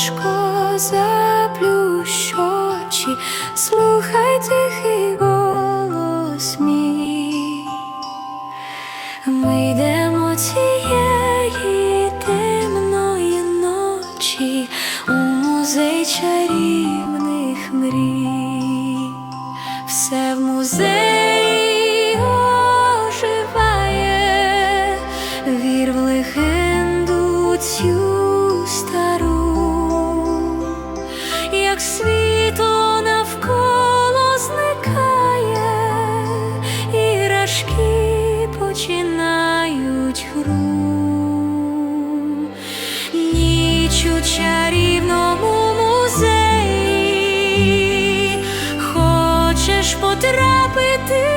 тяжко заплющ очі, слухай тихий голос мій. Ми йдемо цієї темної ночі у музей чарівних мрій. Все в музеї як навколо зникає, іграшки починають гру. Ніч у чарівному музеї, хочеш потрапити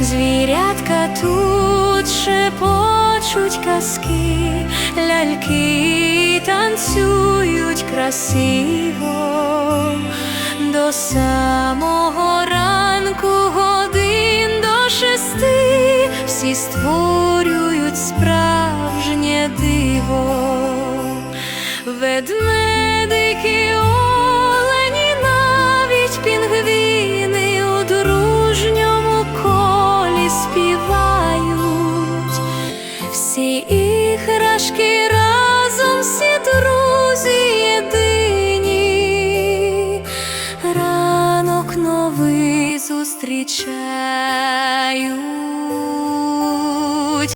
Звірятка тут шепочуть казки, ляльки танцюють красиво до самого ранку годин до шести всі створюють справжнє диво. Ведмедики, Всі іграшки разом, всі друзі єдині, ранок новий зустрічають.